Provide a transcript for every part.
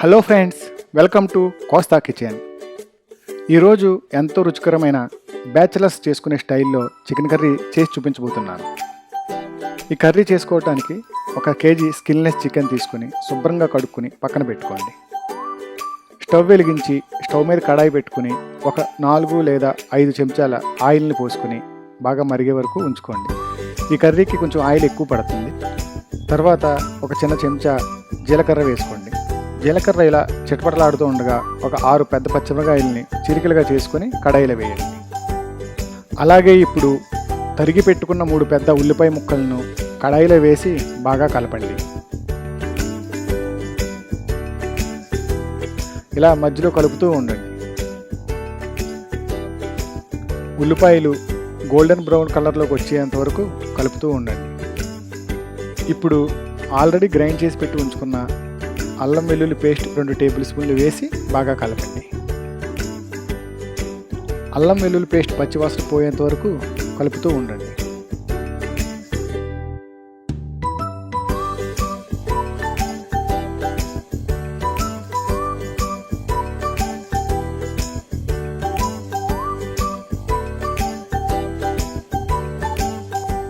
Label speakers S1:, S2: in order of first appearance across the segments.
S1: Hello friends welcome to Kosta kitchen ఈరోజు ఎంతో రుచికరమైన బ్యాచిలర్స్ చేసుకునే స్టైల్లో చికెన్ కర్రీ చేసి చూపించబోతున్నాను. ఈ కర్రీ చేసుకోవడానికి ఒక కేజీ స్కిన్లెస్ చికెన్ తీసుకుని శుభ్రంగా కడుక్కుని పక్కన పెట్టుకోండి. స్టవ్ వెలిగించి స్టవ్ మీద కడాయి పెట్టుకుని ఒక నాలుగు లేదా ఐదు చెంచాల ఆయిల్ని పోసుకుని బాగా మరిగే వరకు ఉంచుకోండి. ఈ కర్రీకి కొంచెం ఆయిల్ ఎక్కువ పడుతుంది. తర్వాత ఒక చిన్న చెంచా జీలకర్ర వేసుకోండి. జీలకర్ర ఇలా చిటపటలాడుతూ ఉండగా ఒక ఆరు పెద్ద పచ్చిమిరకాయల్ని చిరికలుగా చేసుకొని కడాయిలో వేయండి. అలాగే ఇప్పుడు తరిగి పెట్టుకున్న మూడు పెద్ద ఉల్లిపాయ ముక్కలను కడాయిలో వేసి బాగా కలపండి. ఇలా మధ్యలో కలుపుతూ ఉండండి. ఉల్లిపాయలు గోల్డెన్ బ్రౌన్ కలర్లోకి వచ్చేంత వరకు కలుపుతూ ఉండండి. ఇప్పుడు ఆల్రెడీ గ్రైండ్ చేసి పెట్టి ఉంచుకున్న అల్లం వెల్లుల్లి పేస్ట్ రెండు టేబుల్ స్పూన్లు వేసి బాగా కలపండి. అల్లం వెల్లుల్లి పేస్ట్ పచ్చివాసన పోయేంత వరకు కలుపుతూ ఉండండి.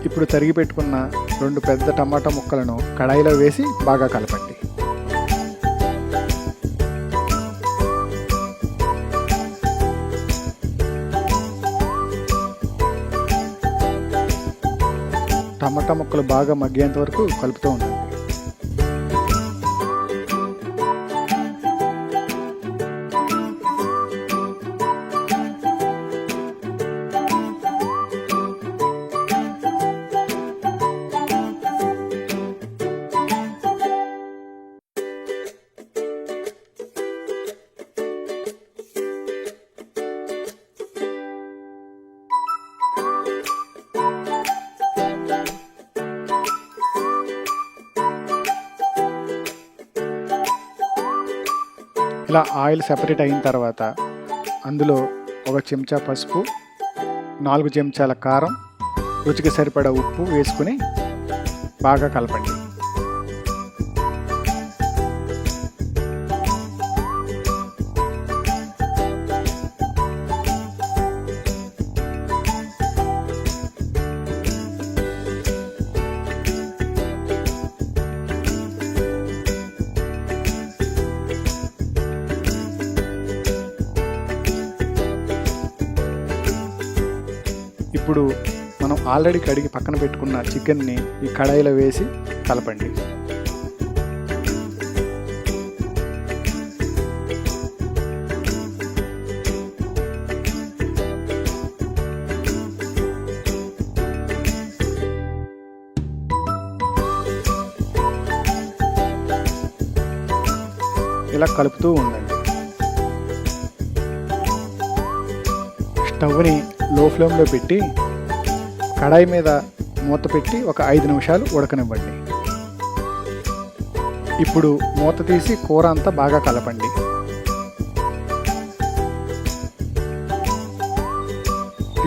S1: ఇప్పుడు తరిగి పెట్టుకున్న రెండు పెద్ద టమాటా ముక్కలను కడాయిలో వేసి బాగా కలపండి. టమాటా ముక్కలు బాగా మగ్గేంత వరకు కలుపుతూ ఉండండి. ఇలా ఆయిల్ సెపరేట్ అయిన తర్వాత అందులో ఒక చెంచా పసుపు నాలుగు చెంచాల కారం రుచికి సరిపడా ఉప్పు వేసుకుని బాగా కలపండి. ఇప్పుడు మనం ఆల్రెడీ కడిగి పక్కన పెట్టుకున్న చికెన్ని ఈ కడాయిలో వేసి కలపండి. ఇలా కలుపుతూ ఉండండి. స్టవ్ని లో ఫ్లేమ్లో పెట్టి కడాయి మీద మూత పెట్టి ఒక ఐదు నిమిషాలు ఉడకనివ్వండి. ఇప్పుడు మూత తీసి కూర అంతా బాగా కలపండి.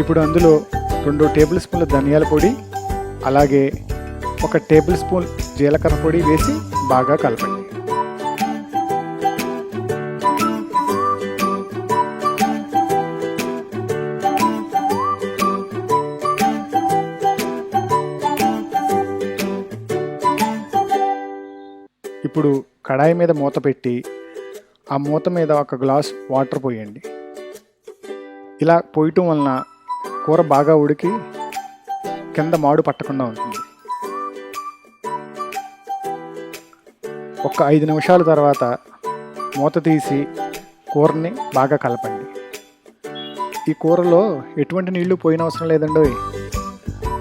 S1: ఇప్పుడు అందులో రెండు టేబుల్ స్పూన్ల ధనియాల పొడి అలాగే ఒక టేబుల్ స్పూన్ జీలకర్ర పొడి వేసి బాగా కలపండి. ఇప్పుడు కడాయి మీద మూత పెట్టి ఆ మూత మీద ఒక గ్లాస్ వాటర్ పోయండి. ఇలా పోయటం వలన కూర బాగా ఉడికి కింద మాడు పట్టకుండా ఉంటుంది. ఒక ఐదు నిమిషాల తర్వాత మూత తీసి కూరని బాగా కలపండి. ఈ కూరలో ఎటువంటి నీళ్ళు పోయిన అవసరం లేదండి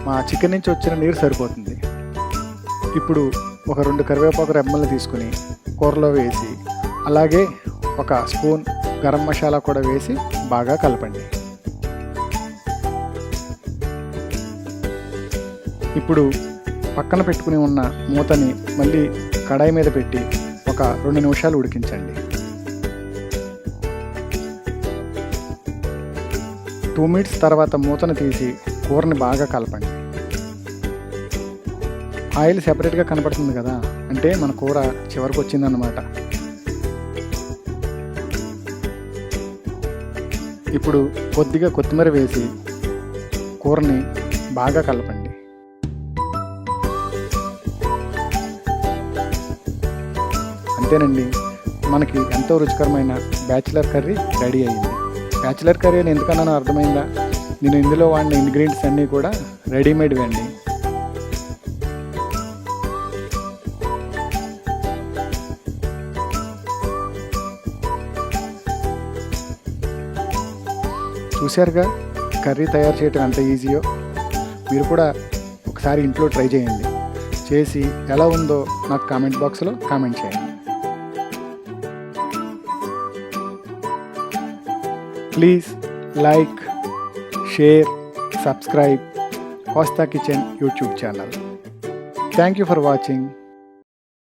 S1: మా చికెన్ నుంచి వచ్చిన నీరు సరిపోతుంది. ఇప్పుడు ఒక రెండు కరివేపాకు రెమ్మలు తీసుకుని కూరలో వేసి అలాగే ఒక స్పూన్ గరం మసాలా కూడా వేసి బాగా కలపండి. ఇప్పుడు పక్కన పెట్టుకుని ఉన్న మూతని మళ్ళీ కడాయి మీద పెట్టి ఒక రెండు నిమిషాలు ఉడికించండి. టూ మినిట్స్ తర్వాత మూతను తీసి కూరని బాగా కలపండి. ఆయిల్ సెపరేట్గా కనపడుతుంది కదా అంటే మన కూర చివరికి వచ్చిందన్నమాట. ఇప్పుడు కొద్దిగా కొత్తిమీర వేసి కూరని బాగా కలపండి. అంతేనండి మనకి ఎంతో రుచికరమైన బ్యాచిలర్ కర్రీ రెడీ అయింది. బ్యాచిలర్ కర్రీ అని ఎందుకన్నానో అర్థమైందా? నేను ఇందులో వాడిన ఇంగ్రీడియంట్స్ అన్నీ కూడా రెడీమేడ్వి అండి. చూశారుగా? కర్రీ తయారు చేయటం ఎంత ఈజీయో మీరు కూడా ఒకసారి ఇంట్లో ట్రై చేయండి. చేసి ఎలా ఉందో నాకు కామెంట్ బాక్స్లో కామెంట్ చేయండి. Please like share subscribe Kosta kitchen YouTube channel thank you for watching